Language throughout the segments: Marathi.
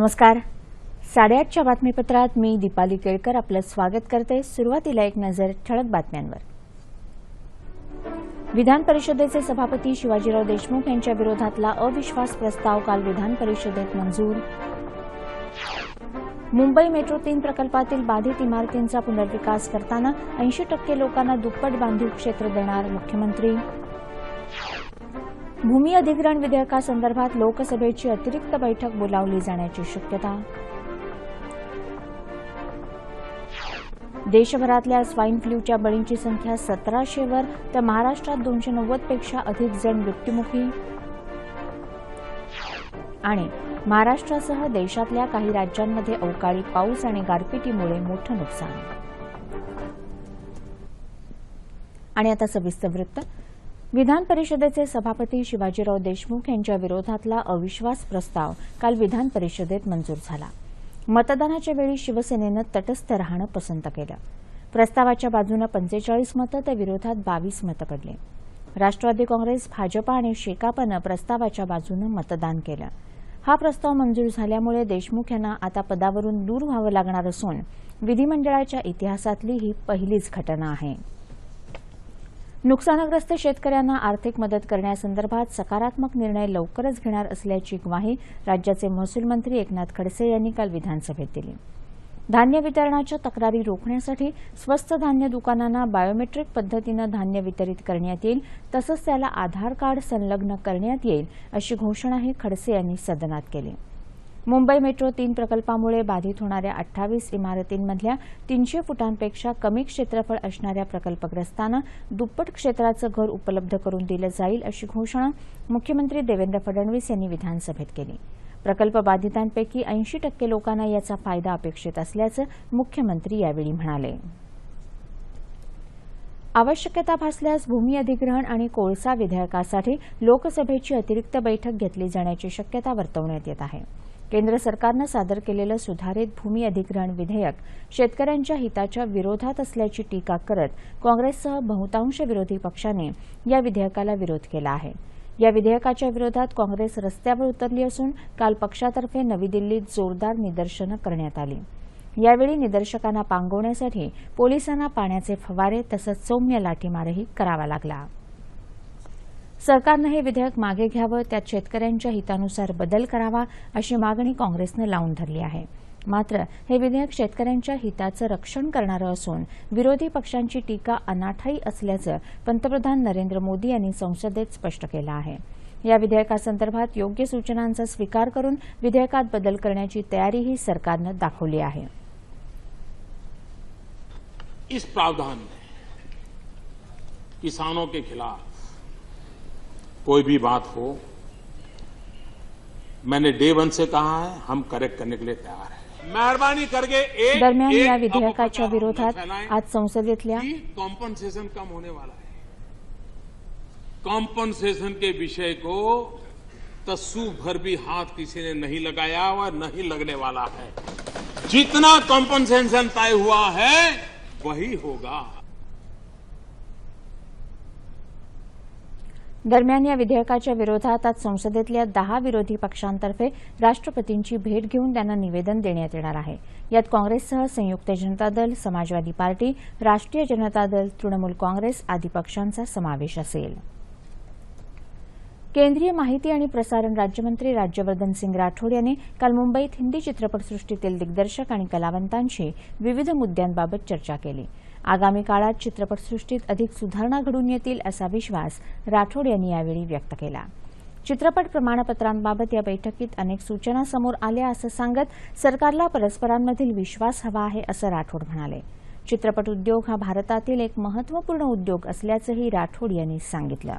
नमस्कार. साडेआठच्या बातमीपत्रात मी दीपाली केळकर आपलं स्वागत करते सुरुवातीला एक नजर ठळक बातम्यांवर. विधान परिषदेचे सभापती शिवाजीराव देशमुख यांच्या विरोधातला अविश्वास प्रस्ताव काल विधान परिषदेत मंजूर. मुंबई मेट्रो तीन प्रकल्पातील बाधित इमारतींचा पुनर्विकास करताना ऐंशी टक्के लोकांना दुप्पट बांधीव क्षेत्र देणार मुख्यमंत्री. भूमी अधिग्रहण विधेयकासंदर्भात लोकसभेची अतिरिक्त बैठक बोलावली जाण्याची शक्यता. देशभरातल्या स्वाईन फ्लूच्या बळींची संख्या सतराशेवर तर महाराष्ट्रात दोनशे नव्वदपेक्षा अधिक जण मृत्युमुखी. आणि महाराष्ट्रासह देशातल्या काही राज्यांमध्ये अवकाळी पाऊस आणि गारपिटीमुळे मोठं नुकसान. आणि आता सविस्तर वृत्त. विधान परिषदेचे सभापती शिवाजीराव देशमुख यांच्या विरोधातला अविश्वास प्रस्ताव काल विधान परिषदेत मंजूर झाला. मतदानाच्या वेळी शिवसेनेनं तटस्थ राहणं पसंत केलं. प्रस्तावाच्या बाजूनं पंचेचाळीस मतं तर विरोधात बावीस मतं पडली. राष्ट्रवादी काँग्रेस भाजपा आणि शेकापनं प्रस्तावाच्या बाजूनं मतदान केलं. हा प्रस्ताव मंजूर झाल्यामुळे देशमुख यांना आता पदावरून दूर व्हावं लागणार असून विधिमंडळाच्या इतिहासातली ही पहिलीच घटना आहे. नुकसानग्रस्त शेतकऱ्यांना आर्थिक मदत करण्यासंदर्भात सकारात्मक निर्णय लवकरच घेणार असल्याची ग्वाही राज्याचे महसूल मंत्री एकनाथ खडसे यांनी काल विधानसभेत दिली. धान्य वितरणाच्या तक्रारी रोखण्यासाठी स्वस्त धान्य दुकानांना बायोमेट्रिक पद्धतीनं धान्य वितरित करण्यात येईल तसंच त्याला आधार कार्ड संलग्न करण्यात येईल अशी घोषणाही खडसे यांनी सदनात केली. मुंबई मेट्रो तीन प्रकल्पामुळे बाधित होणाऱ्या अठ्ठावीस इमारतींमधल्या तीनशे फुटांपेक्षा कमी क्षेत्रफळ असणाऱ्या प्रकल्पग्रस्तांना दुप्पट क्षेत्राचं घर उपलब्ध करून दिलं जाईल अशी घोषणा मुख्यमंत्री देवेंद्र फडणवीस यांनी विधानसभेत केली. प्रकल्प बाधितांपैकी ऐंशी टक्के लोकांना याचा फायदा अपेक्षित असल्याचं मुख्यमंत्री यावेळी म्हणाले. आवश्यकता भासल्यास भूमी अधिग्रहण आणि कोळसा विधेयकासाठी लोकसभेची अतिरिक्त बैठक घेतली जाण्याची शक्यता वर्तवण्यात येत आहे. केंद्र सरकारनं सादर केलेलं सुधारित भूमी अधिग्रहण विधेयक शेतकऱ्यांच्या हिताच्या विरोधात असल्याची टीका करत काँग्रेससह बहुतांश विरोधी पक्षांनी या विधेयकाला विरोध केला आहे. या विधेयकाच्या विरोधात काँग्रेस रस्त्यावर उतरली असून काल पक्षातर्फे नवी दिल्लीत जोरदार निदर्शनं करण्यात आली. यावेळी निदर्शकांना पांगवण्यासाठी पोलिसांना पाण्याचे फवारे तसंच सौम्य लाठीमारही करावा लागला. सरकारनं हे विधेयक मागे घ्यावं त्यात शेतकऱ्यांच्या हितानुसार बदल करावा अशी मागणी काँग्रेसनं लावून धरली आहे. मात्र हे विधेयक शेतकऱ्यांच्या हिताचं रक्षण करणारं असून विरोधी पक्षांची टीका अनाठाई असल्याचं पंतप्रधान नरेंद्र मोदी यांनी संसदेत स्पष्ट केलं आहे. या विधेयकासंदर्भात योग्य सूचनांचा स्वीकार करून विधेयकात बदल करण्याची तयारीही सरकारनं दाखवली आहे. इस प्रावधान में किसानों के खिलाफ कोई भी बात हो मैंने डे वन से कहा है हम करेक्ट करने के लिए तैयार है। मेहरबानी करके एक दरम्यान एक या विधेयकाच्या अपप्रचार विरोधात आज संसदेतल्या कि कॉम्पनसेशन कम होने वाला है। कॉम्पनसेशन के विषय को तस्सू भर भी हाथ किसी ने नहीं लगाया और नहीं लगने वाला है। जितना कॉम्पनसेशन तय हुआ है वही होगा। दरम्यान या विधेयकाच्या विरोधात आज संसदेतल्या दहा विरोधी पक्षांतर्फे राष्ट्रपतींची भेट घेऊन त्यांना निवेदन देण्यात येणार आहे. यात काँग्रेससह संयुक्त जनता दल समाजवादी पार्टी राष्ट्रीय जनता दल तृणमूल काँग्रेस आदी पक्षांचा समावेश असेल. केंद्रीय माहिती आणि प्रसारण राज्यमंत्री राज्यवर्धन सिंग राठोड यांनी काल मुंबईत हिंदी चित्रपटसृष्टीतील दिग्दर्शक आणि कलावंतांशी विविध मुद्द्यांबाबत चर्चा केली. आगामी काळात चित्रपटसृष्टीत अधिक सुधारणा घडून येतील असा विश्वास राठोड यांनी यावेळी व्यक्त केला. चित्रपट प्रमाणपत्रांबाबत या बैठकीत अनेक सूचना समोर आल्या असं सांगत सरकारला परस्परांमधील विश्वास हवा आहे असं राठोड म्हणाले. चित्रपट उद्योग हा भारतातील एक महत्त्वपूर्ण उद्योग असल्याचंही राठोड यांनी सांगितलं.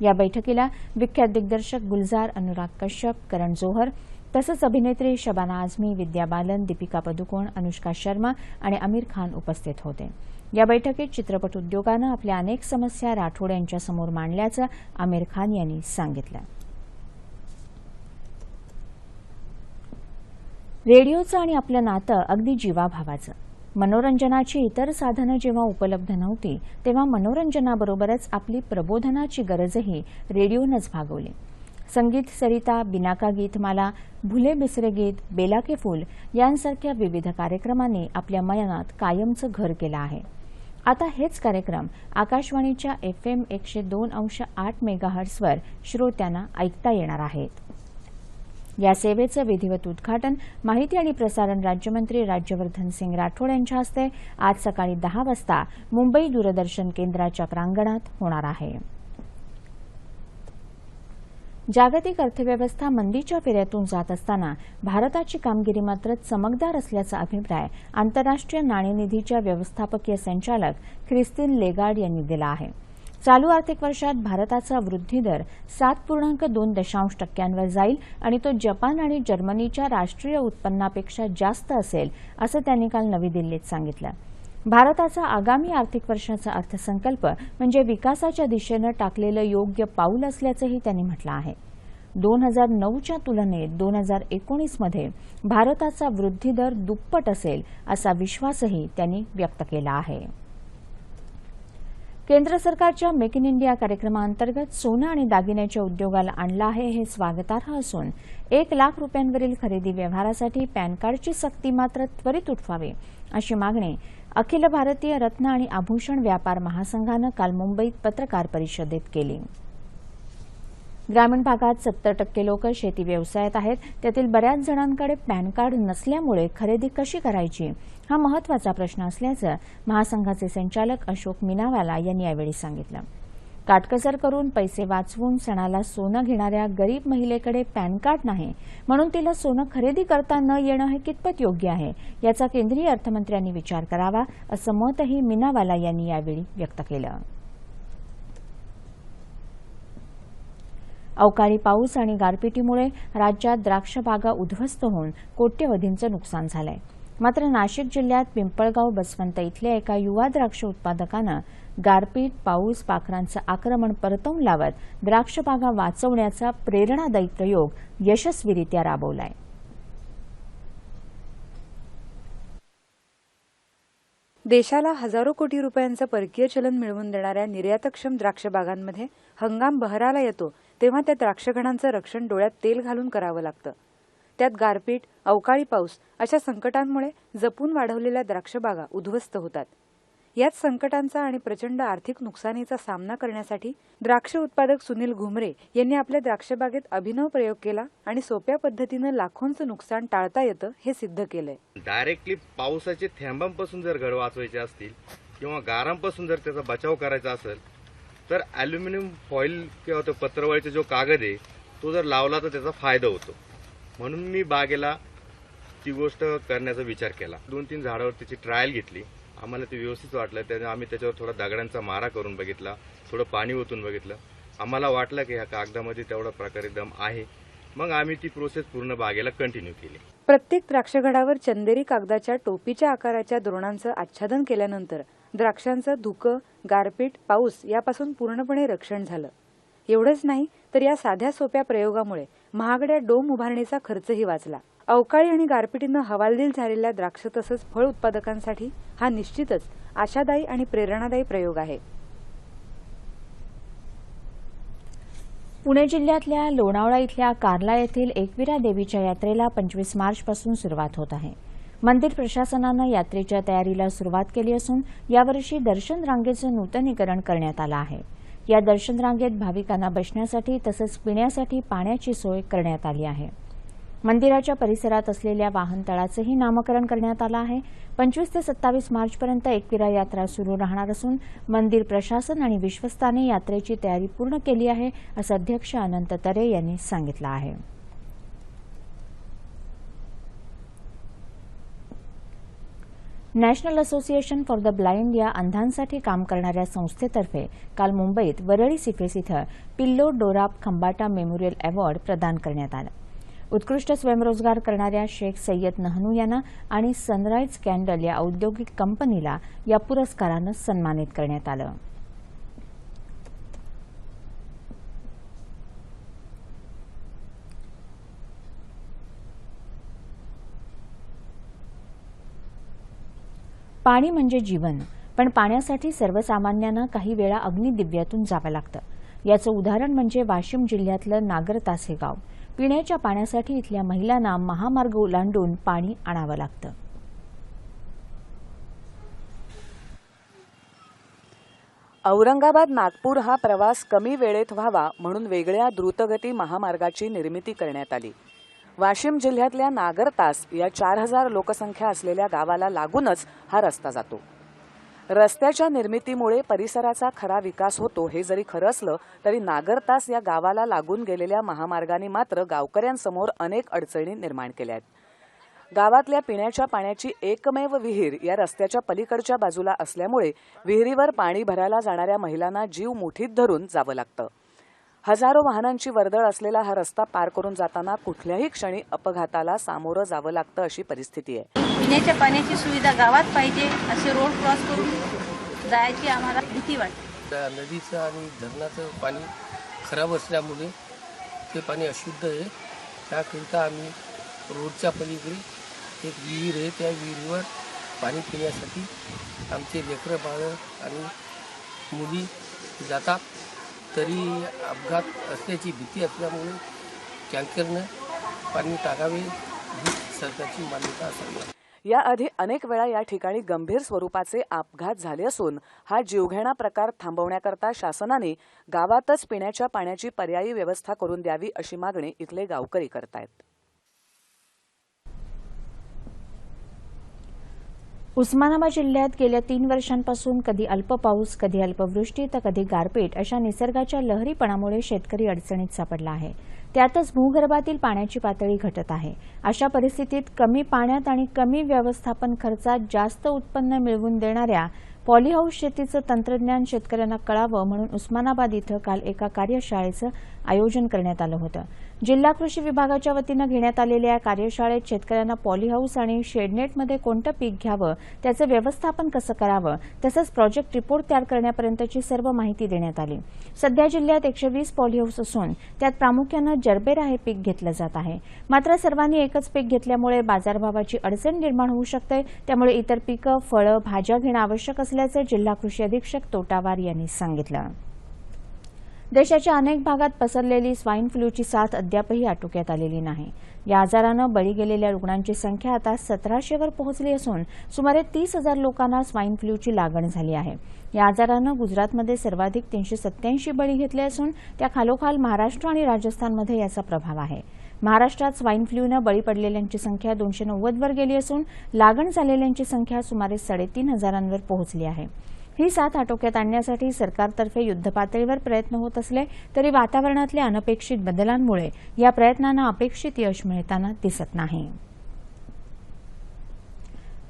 या बैठकीला विख्यात दिग्दर्शक गुलजार अनुराग कश्यप करण जोहर तसंच अभिनेत्री शबाना आझमी विद्या बालन दीपिका पदुकोण अनुष्का शर्मा आणि आमिर खान उपस्थित होते. या बैठकीत चित्रपट उद्योगानं आपल्या अनेक समस्या राठोड यांच्यासमोर मांडल्याचं आमिर खान यांनी सांगितलं. रेडिओचं आणि आपलं नातं अगदी जीवाभावाचं. मनोरंजनाची इतर साधनं जेव्हा उपलब्ध नव्हती तेव्हा मनोरंजनाबरोबरच आपली प्रबोधनाची गरजही रेडिओनंच भागवली. संगीत सरिता बिनाका गीतमाला भुले बिसरे गीत बेला के फूल यांसारख्या विविध कार्यक्रमांनी आपल्या मनात कायमचं घर केलं आहे. आता हेच कार्यक्रम आकाशवाणीच्या एफ एम एकशे दोन अंश आठ मेगाहर्ट्सवर श्रोत्यांना ऐकता येणार आहेत. या सेवेचं विधिवत उद्घाटन माहिती आणि प्रसारण राज्यमंत्री राज्यवर्धन सिंग राठोड यांच्या हस्ते आज सकाळी दहा वाजता मुंबई दूरदर्शन केंद्राच्या प्रांगणात होणार आहे. जागतिक अर्थव्यवस्था मंदीच्या फेऱ्यातून जात असताना भारताची कामगिरी मात्र चमकदार असल्याचा अभिप्राय आंतरराष्ट्रीय नाणेनिधीच्या व्यवस्थापकीय संचालक ख्रिस्तीन लेगार्ड यांनी दिला आहे. चालू आर्थिक वर्षात भारताचा वृद्धी दर सात पूर्णांक दोन दशांश टक्क्यांवर जाईल आणि तो जपान आणि जर्मनीच्या राष्ट्रीय उत्पन्नापेक्षा जास्त असेल असं त्यांनी काल नवी दिल्लीत सांगितलं. भारताचा आगामी आर्थिक वर्षाचा अर्थसंकल्प म्हणजे विकासाच्या दिशेनं टाकलेलं योग्य पाऊल असल्याचंही त्यांनी म्हटलं आहे. दोन हजार नऊच्या तुलनेत दोन हजार एकोणीसमध्ये भारताचा वृद्धी दर दुप्पट असेल असा विश्वासही त्यांनी व्यक्त केला आहे. केंद्र सरकारच्या मेक इन इंडिया कार्यक्रमाअंतर्गत सोनं आणि दागिन्याच्या उद्योगाला आणलं आहे हे स्वागतार्ह असून एक लाख रुपयांवरील खरेदी व्यवहारासाठी पॅन कार्डची सक्ती मात्र त्वरित उठवावी अशी मागणी अखिल भारतीय रत्न आणि आभूषण व्यापार महासंघानं काल मुंबईत पत्रकार परिषदेत केली. ग्रामीण भागात सत्तर टक्के लोक शेती व्यवसायात आहेत. त्यातील बऱ्याच जणांकडे पॅन कार्ड नसल्यामुळे खरेदी कशी करायची हा महत्त्वाचा प्रश्न असल्याचं महासंघाचे संचालक अशोक मिनावाला यांनी यावेळी सांगितलं. काटकसर करून पैसे वाचवून सणाला सोनं घेणाऱ्या गरीब महिलेकडे पॅन कार्ड नाही म्हणून तिला सोनं खरेदी करता न येणं हे कितपत योग्य आहे याचा केंद्रीय अर्थमंत्र्यांनी विचार करावा असं मतही मीनावाला यांनी यावेळी व्यक्त केलं. अवकाळी पाऊस आणि गारपिटीमुळे राज्यात द्राक्ष बागा उद्ध्वस्त होऊन कोट्यवधींचं नुकसान झालंय. मात्र नाशिक जिल्ह्यात पिंपळगाव बसवंत इथल्या एका युवा द्राक्ष उत्पादकानं गारपीट पाऊस पाखरांचं आक्रमण परतवून लावत द्राक्षबागा वाचवण्याचा प्रेरणादायी प्रयोग यशस्वीरित्या राबवलाय. देशाला हजारो कोटी रुपयांचं परकीय चलन मिळवून देणाऱ्या निर्यातक्षम द्राक्षबागांमध्ये हंगाम बहराला येतो तेव्हा त्या द्राक्षगणांचं रक्षण डोळ्यात तेल घालून करावं लागतं. त्यात गारपीट अवकाळी पाऊस अशा संकटांमुळे जपून वाढवलेल्या द्राक्षबागा उद्ध्वस्त होतात. याच संकटांचा आणि प्रचंड आर्थिक नुकसानीचा सामना करण्यासाठी द्राक्ष उत्पादक सुनील घुमरे यांनी आपल्या द्राक्षबागेत अभिनव प्रयोग केला आणि सोप्या पद्धतीनं लाखोंचं नुकसान टाळता येतं हे सिद्ध केलंय. डायरेक्टली पावसाचे थेंबांपासून जर घर वाचवायचे असतील किंवा गारांपासून जर त्याचा बचाव करायचा असेल तर अल्युमिनियम फॉईल किंवा तो पत्रवळीचा जो कागद आहे तो जर लावला तर त्याचा फायदा होतो. म्हणून मी बागेला ती गोष्ट करण्याचा विचार केला. दोन तीन झाडावर त्याची ट्रायल घेतली. आम्हाला ते व्यवस्थित वाटलं. त्याने आम्ही त्याच्यावर थोडा दगडांचा मारा करून बघितला. थोडं पाणी ओतून बघितलं. आम्हाला वाटलं की ह्या कागदामध्ये तेवढा प्रकारे दम आहे. मग आम्ही ती प्रोसेस पूर्ण बागेला कंटिन्यू केली. प्रत्येक द्राक्षगडावर चंदेरी कागदाच्या टोपीच्या आकाराच्या द्रोणांचं आच्छादन केल्यानंतर द्राक्षांचं धुकं गारपीट पाऊस यापासून पूर्णपणे रक्षण झालं. एवढंच नाही तर या साध्या सोप्या प्रयोगामुळे महागड्या डोम उभारणीचा खर्चही वाचला. अवकाळी आणि गारपिटीनं हवालदिल झालेल्या द्राक्ष तसंच फळ उत्पादकांसाठी हा निश्चितच आशादायी आणि प्रेरणादायी प्रयोग आहे. पुणे जिल्ह्यातल्या लोणावळा इथल्या कार्ला येथील एकविरा देवीच्या यात्रेला पंचवीस मार्चपासून सुरुवात होत आहे. मंदिर प्रशासनानं यात्रेच्या तयारीला सुरुवात केली असून यावर्षी दर्शन रांगेचं नूतनीकरण करण्यात आलं आहे. या दर्शन रांगेत भाविकांना बसण्यासाठी तसंच पिण्यासाठी पाण्याची सोय करण्यात आली आहे. मंदिराच्या परिसरात असलेल्या वाहनतळाचंही नामकरण करण्यात आलं आहे. पंचवीस ते सत्तावीस मार्चपर्यंत एकविरा यात्रा सुरू राहणार असून मंदिर प्रशासन आणि विश्वस्ताने यात्रेची तयारी पूर्ण केली आहे असं अध्यक्ष अनंत तरे यांनी सांगितलं आहे. National association for the blind या अंधांसाठी काम करणाऱ्या संस्थेतर्फे काल मुंबईत वरळी सिफेस इथं पिल्लो डोराप खंबाटा मेमोरियल अवॉर्ड प्रदान करण्यात आला. उत्कृष्ट स्वयंरोजगार करणाऱ्या शेख सय्यद नहनू यांना आणि सनराईज कॅन्डल या औद्योगिक कंपनीला या पुरस्कारानं सन्मानित करण्यात आलं. पाणी म्हणजे जीवन पण पाण्यासाठी सर्वसामान्यांना काही वेळा अग्निदिव्यातून जावं लागतं. याचं उदाहरण म्हणजे वाशिम जिल्ह्यातलं नागरतास हे गाव पिण्याच्या पाण्यासाठी इथल्या महिलांना महामार्ग ओलांडून पाणी आणावं लागतं. औरंगाबाद नागपूर हा प्रवास कमी वेळेत व्हावा म्हणून वेगळ्या द्रुतगती महामार्गाची निर्मिती करण्यात आली. वाशिम जिल्ह्यातल्या नागरतास या चार हजार लोकसंख्या असलेल्या गावाला लागूनच हा रस्ता जातो. रस्त्याच्या निर्मितीमुळे परिसराचा खरा विकास होतो हे जरी खरं असलं तरी नागरतास या गावाला लागून गेलेल्या महामार्गाने मात्र गावकऱ्यांसमोर अनेक अडचणी निर्माण केल्या आहेत. गावातल्या पिण्याच्या पाण्याची एकमेव विहीर या रस्त्याच्या पलीकडच्या बाजूला असल्यामुळे विहिरीवर पाणी भरायला जाणाऱ्या महिलांना जीव मुठीत धरून जावं लागतं. हजारो वाहनांची वर्दळ असलेला हा रस्ता पार करून जाताना कुठल्याही क्षणी अपघाताला सामोरं जावं लागतं अशी परिस्थिती आहे. पिण्याच्या पाण्याची सुविधा गावात पाहिजे असे रोड क्रॉस करून जायची आम्हाला भीती वाटते. नदीचं आणि धरणाचं पाणी खराब असल्यामुळे ते पाणी अशुद्ध आहे. त्याकरिता आम्ही रोडच्या पलीकडे एक विहीर आहे. त्या विहिरीवर पाणी पिण्यासाठी आमचे लेकरं बाळं आणि मुली जातात. तरी अपघात असल्याची भीती असल्यामुळे टँकरनं पाणी टाकावे ही सरकारची मान्यता असावी. याआधी अनेक वेळा या ठिकाणी गंभीर स्वरूपाचे अपघात झाले असून हा जीवघेणा प्रकार थांबवण्याकरता शासनाने गावातच पिण्याच्या पाण्याची पर्यायी व्यवस्था करून द्यावी अशी मागणी इथले गावकरी करतायत. उस्मानाबाद जिल्ह्यात गेल्या तीन वर्षांपासून कधी अल्प पाऊस कधी अल्पवृष्टी तर कधी गारपीट अशा निसर्गाच्या लहरीपणामुळे शेतकरी अडचणीत सापडला आहे. त्यातच भूगर्भातील पाण्याची पातळी घटत आहे. अशा परिस्थितीत कमी पाण्यात आणि कमी व्यवस्थापन खर्चात जास्त उत्पन्न मिळवून देणाऱ्या पॉलीहाऊस शेतीचं तंत्रज्ञान शेतकऱ्यांना कळावं म्हणून उस्मानाबाद इथं काल एका कार्यशाळेचं आयोजन करण्यात आलं होतं. जिल्हा कृषी विभागाच्या वतीनं घेण्यात आलेल्या या कार्यशाळेत शेतकऱ्यांना पॉलीहाऊस आणि शेडनेटमध्ये कोणतं पीक घ्यावं त्याचं व्यवस्थापन कसं करावं तसंच प्रोजेक्ट रिपोर्ट तयार करण्यापर्यंतची सर्व माहिती देण्यात आली. सध्या जिल्ह्यात एकशे वीस पॉलीहाऊस असून त्यात प्रामुख्यानं जरबेरा हे पीक घेतलं जात आहे. मात्र सर्वांनी एकच पीक घेतल्यामुळे बाजारभावाची अडचण निर्माण होऊ शकते त्यामुळे इतर पिकं फळं भाज्या घेणं आवश्यक असल्याचं जिल्हा कृषी अधीक्षक तोटावार यांनी सांगितलं. देशाच्या अनेक भागात पसरलेली स्वाईन फ्लूची साथ अद्यापही आटोक्यात आलेली नाही. या आजारानं बळी गेलेल्या रुग्णांची संख्या आता सतराशेवर पोहोचली असून सुमारे तीस हजार लोकांना स्वाईन फ्लूची लागण झाली आहे. या आजारानं गुजरातमध्ये सर्वाधिक तीनशे सत्याऐंशी बळी घेतले असून त्या खालोखाल महाराष्ट्र आणि राजस्थानमध्ये याचा प्रभाव आहे. महाराष्ट्रात स्वाईन फ्लूनं बळी पडलेल्यांची संख्या दोनशे नव्वदवर गेली असून लागण झालेल्यांची संख्या सुमारे साडेतीन हजारांवर पोहोचली आहे. ही साथ आटोक्यात आणण्यासाठी सरकारतर्फे युद्धपातळीवर प्रयत्न होत असले तरी वातावरणातल्या अनपेक्षित बदलांमुळे या प्रयत्नांना अपेक्षित यश मिळताना दिसत नाही.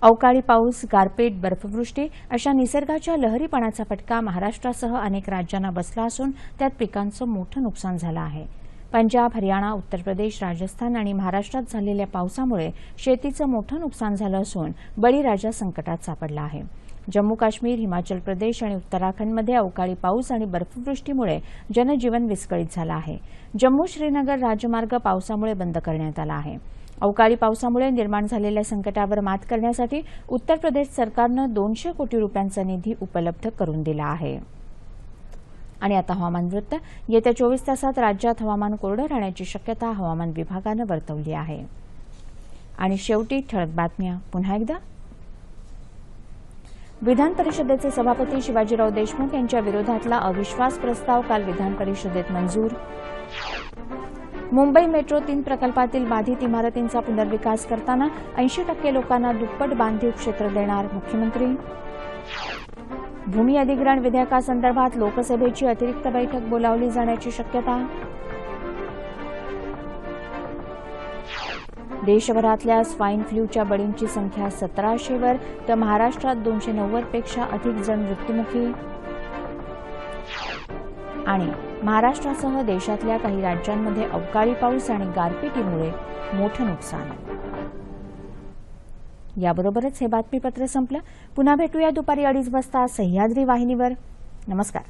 अवकाळी पाऊस गारपीट बर्फवृष्टी अशा निसर्गाच्या लहरीपणाचा फटका महाराष्ट्रासह अनेक राज्यांना बसला असून त्यात पिकांचं मोठं नुकसान झालं आहे. पंजाब हरियाणा उत्तर प्रदेश राजस्थान आणि महाराष्ट्रात झालेल्या पावसामुळे शेतीचं मोठं नुकसान झालं असून बळीराजा संकटात सापडला आहे. जम्मू काश्मीर हिमाचल प्रदेश आणि उत्तराखंडमध्ये अवकाळी पाऊस आणि बर्फवृष्टीमुळे जनजीवन विस्कळीत झालं आहे. जम्मू श्रीनगर राजमार्ग पावसामुळे बंद करण्यात आला आहे. अवकाळी पावसामुळे निर्माण झालेल्या संकटावर मात करण्यासाठी उत्तर प्रदेश सरकारनं दोनशे कोटी रुपयांचा निधी उपलब्ध करून दिला आहे. आणि आता हवामान वृत्त. येत्या चोवीस तासात राज्यात हवामान कोरडं राहण्याची शक्यता हवामान विभागानं वर्तवली आहे. आणि शेवटी ठळक बातम्या. पुन्हा एकदा विधान परिषदेचे सभापती शिवाजीराव देशमुख यांच्या विरोधातला अविश्वास प्रस्ताव काल विधान परिषदेत मंजूर. मुंबई मेट्रो तीन प्रकल्पातील बाधित इमारतींचा पुनर्विकास करताना ऐंशी टक्के लोकांना दुप्पट बांधीव क्षेत्र देणार मुख्यमंत्री. भूमी अधिग्रहण विधेयकासंदर्भात लोकसभेची अतिरिक्त बैठक बोलावली जाण्याची शक्यता. देशभरातल्या स्वाईन फ्लूच्या बळींची संख्या सतराशेवर तर महाराष्ट्रात दोनशे नव्वदपेक्षा अधिक जण मृत्युमुखी. आणि महाराष्ट्रासह देशातल्या काही राज्यांमध्ये अवकाळी पाऊस आणि गारपिटीमुळे मोठं नुकसान. याबरोबरच हे बातमीपत्र संपलं. पुन्हा भेटूया दुपारी अडीच वाजता सह्याद्री वाहिनीवर. नमस्कार.